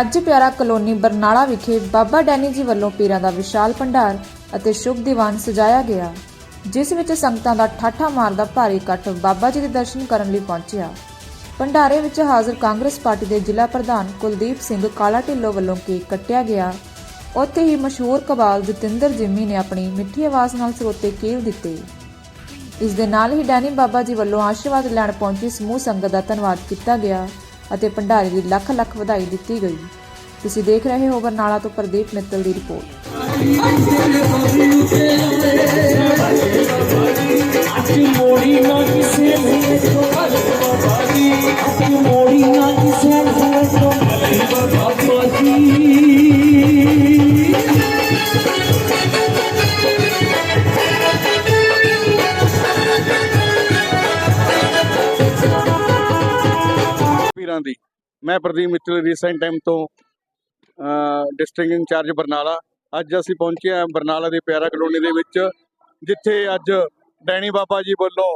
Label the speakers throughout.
Speaker 1: ਅੱਜ ਪਿਆਰਾ ਕਲੋਨੀ ਬਰਨਾਲਾ ਵਿਖੇ ਬਾਬਾ ਡੈਨੀ ਜੀ ਵੱਲੋਂ ਪੀਰਾਂ ਦਾ ਵਿਸ਼ਾਲ ਭੰਡਾਰ ਅਤੇ ਸ਼ੁਭ ਦੀਵਾਨ ਸਜਾਇਆ ਗਿਆ, ਜਿਸ ਵਿੱਚ ਸੰਗਤਾਂ ਦਾ ਠਾਠਾ ਮਾਰਦਾ ਭਾਰੀ ਇਕੱਠ ਬਾਬਾ ਜੀ ਦੇ ਦਰਸ਼ਨ ਕਰਨ ਲਈ ਪਹੁੰਚਿਆ। ਭੰਡਾਰੇ ਵਿੱਚ ਹਾਜ਼ਰ ਕਾਂਗਰਸ ਪਾਰਟੀ ਦੇ ਜ਼ਿਲ੍ਹਾ ਪ੍ਰਧਾਨ ਕੁਲਦੀਪ ਸਿੰਘ ਕਾਲਾ ਢਿੱਲੋਂ ਵੱਲੋਂ ਕੇਕ ਕੱਟਿਆ ਗਿਆ। ਉੱਥੇ ਹੀ ਮਸ਼ਹੂਰ ਕਬਾਲ ਜਤਿੰਦਰ ਜਿੰਮੀ ਨੇ ਆਪਣੀ ਮਿੱਠੀ ਆਵਾਜ਼ ਨਾਲ ਸਰੋਤੇ ਕੀਲ ਦਿੱਤੇ। ਇਸ ਦੇ ਨਾਲ ਹੀ ਡੈਨੀ ਬਾਬਾ ਜੀ ਵੱਲੋਂ ਆਸ਼ੀਰਵਾਦ ਲੈਣ ਪਹੁੰਚੀ ਸਮੂਹ ਸੰਗਤ ਦਾ ਧੰਨਵਾਦ ਕੀਤਾ ਗਿਆ। ਅਤੇ ਭੰਡਾਰੀ ਦੀ ਲੱਖ ਲੱਖ ਵਧਾਈ ਦਿੱਤੀ ਗਈ। ਤੁਸੀਂ ਦੇਖ ਰਹੇ ਹੋ ਬਰਨਾਲਾ ਤੋਂ ਪ੍ਰਦੀਪ ਮਿੱਤਲ ਦੀ ਰਿਪੋਰਟ।
Speaker 2: ਪੀਰਾਂ ਦੀ। ਮੈਂ ਪ੍ਰਦੀਪ ਮਿੱਤਲ ਰੀਸੈਂਟ ਟਾਈਮ ਤੋਂ ਡਿਸਟ੍ਰਿਕਟ ਇੰਚਾਰਜ ਬਰਨਾਲਾ। ਅੱਜ ਅਸੀਂ ਪਹੁੰਚੇ ਹਾਂ ਬਰਨਾਲਾ ਦੇ ਪਿਆਰਾ ਕਲੋਨੀ ਦੇ ਵਿੱਚ, ਜਿੱਥੇ ਅੱਜ ਡੈਣੀ ਬਾਬਾ ਜੀ ਵੱਲੋਂ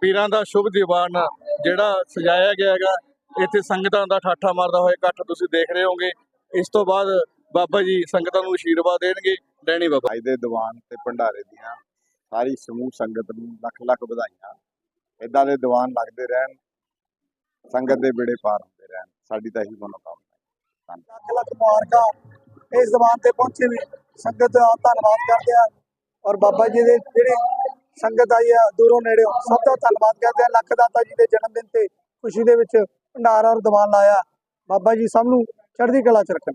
Speaker 2: ਪੀਰਾਂ ਦਾ ਸ਼ੁਭ ਦੀਵਾਨ ਜਿਹੜਾ ਸਜਾਇਆ ਗਿਆ ਹੈਗਾ, ਇੱਥੇ ਸੰਗਤਾਂ ਦਾ ਠਾਠਾ ਮਾਰਦਾ ਹੋਇਆ ਇਕੱਠ ਤੁਸੀਂ ਦੇਖ ਰਹੇ ਹੋਗੇ ਇਸ ਤੋਂ ਬਾਅਦ ਬਾਬਾ ਜੀ ਸੰਗਤਾਂ ਨੂੰ ਆਸ਼ੀਰਵਾਦ ਦੇਣਗੇ, ਡੈਣੀ ਬਾਬਾ।
Speaker 3: ਜੀ ਦੇ ਦੀਵਾਨ ਤੇ ਭੰਡਾਰੇ ਦੀਆਂ ਸਾਰੀ ਸਮੂਹ ਸੰਗਤ ਨੂੰ ਲੱਖ ਲੱਖ ਵਧਾਈਆਂ। ਇਦਾਂ ਦੇ ਦੀਵਾਨ ਲੱਗਦੇ ਰਹਿਣ ਸੰਗਤ ਦੇ ਬੇੜੇ ਪਾਰ ਹੁੰਦੇ ਰਹਿਣ। ਸਾਡੀ ਤਾਂ ਇਹੀ ਮਨੋਕਾਮਨਾ ਹੈ।
Speaker 4: ਲੱਖ ਲੱਖ ਮੁਬਾਰਕਾਂ। ਇਸ ਜ਼ਮਾਨ ਤੇ ਪਹੁੰਚੇ ਵੀ ਸੰਗਤ ਦਾ ਧੰਨਵਾਦ ਕਰਦੇ ਆ। ਔਰ ਬਾਬਾ ਜੀ ਦੇ ਜਿਹੜੇ ਸੰਗਤ ਆਈ ਆ, ਦੂਰੋਂ ਨੇੜੇ, ਸਭ ਦਾ ਧੰਨਵਾਦ ਕਰਦੇ ਆ। ਲੱਖ ਦਾਤਾ ਜੀ ਦੇ ਜਨਮ ਦਿਨ ਤੇ ਖੁਸ਼ੀ ਦੇ ਵਿੱਚ ਭੰਡਾਰਾ ਔਰ ਦੀਵਾਨ ਲਾਇਆ। ਬਾਬਾ ਜੀ ਸਭ ਨੂੰ ਚੜ੍ਹਦੀ ਕਲਾ ਚ ਰੱਖਣ।